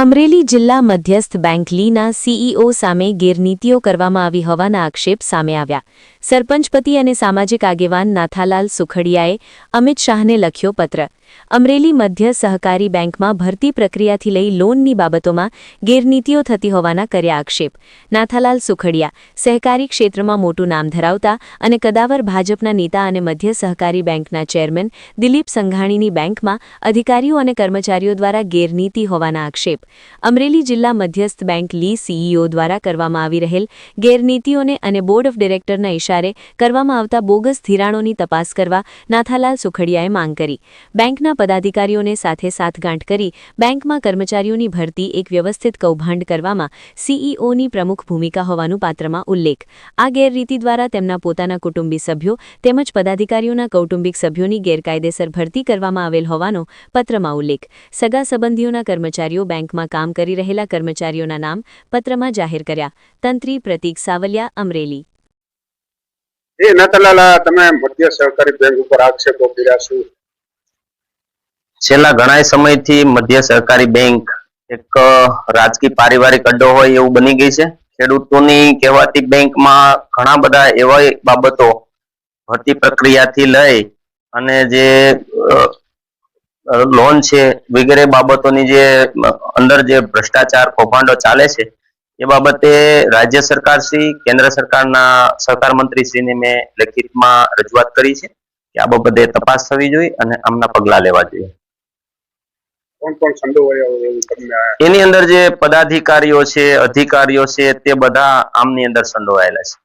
અમરેલી જિલ્લા મધ્યસ્થ બેંક લીના સીઈઓ સામે ગેરનીતિઓ કરવામાં આવી હોવાના આક્ષેપ સામે આવ્યા. સરપંચપતિ અને સામાજિક આગેવાન નાથાલાલ સુખડિયાએ અમિત શાહને લખ્યો પત્ર. અમરેલી મધ્ય સહકારી બેંકમાં ભરતી પ્રક્રિયાથી લઈ લોનની બાબતોમાં ગેરનીતિઓ થતી હોવાના કર્યા આક્ષેપ. નાથાલાલ સુખડિયા, સહકારી ક્ષેત્રમાં મોટું નામ ધરાવતા અને કદાવર ભાજપના નેતા અને મધ્ય સહકારી બેંકના ચેરમેન દિલીપ સંઘાણીની બેંકમાં અધિકારીઓ અને કર્મચારીઓ દ્વારા ગેરનીતિ હોવાના આક્ષેપ. અમરેલી જિલ્લા મધ્યસ્થ બેંક લી સીઈઓ દ્વારા કરવામાં આવી રહેલ ગેરનીતિઓને અને બોર્ડ ઓફ ડિરેક્ટરના ઇશારે કરવામાં આવતા બોગસ ધિરાણોની તપાસ કરવા નાથાલાલ સુખડિયાએ માંગ કરી. બેંકના પદાધિકારીઓને સાથે સાથગાંઠ કરી બેંકમાં કર્મચારીઓની ભરતી એક વ્યવસ્થિત કૌભાંડ કરવામાં સીઈઓની પ્રમુખ ભૂમિકા હોવાનું પાત્રમાં ઉલ્લેખ. આ ગેરરીતિ દ્વારા તેમના પોતાના કુટુંબી સભ્યો તેમજ પદાધિકારીઓના કૌટુંબિક સભ્યોની ગેરકાયદેસર ભરતી કરવામાં આવેલ હોવાનો પત્રમાં ઉલ્લેખ. સગા સંબંધીઓના કર્મચારીઓ બેંકમાં કામ કરી રહેલા કર્મચારીઓના નામ પત્રમાં જાહેર કર્યા. તંત્રી પ્રતીક સાવલિયા, અમરેલી. એ નતલાલા, તમે મધ્ય સહકારી બેંક ઉપર આક્ષેપો કર્યા શું છેલ્લા ઘણા સમયથી મધ્ય સહકારી બેંક એક રાજકીય પારિવારિક અડ્ડો હોય એવું બની ગઈ છે. ખેડૂતોની કહેવાતી બેંકમાં ઘણા બધા એવા બાબતો ભરતી પ્રક્રિયાથી લઈ અને જે લોન છે વગેરે બાબતોની જે અંદર જે ભ્રષ્ટાચાર કૌભાંડો ચાલે છે, એ બાબતે રાજ્ય સરકાર શ્રી, કેન્દ્ર સરકારના સહકાર મંત્રી શ્રીને મેં લેખિતમાં રજૂઆત કરી છે કે આ બાબતે તપાસ થવી જોઈએ અને આમના પગલા લેવા જોઈએ કોણ કોણ સંડોવાયા હોય એવું તમને એની અંદર જે પદાધિકારીઓ છે અધિકારીઓ છે તે બધા આમની અંદર સંડોવાયેલા છે.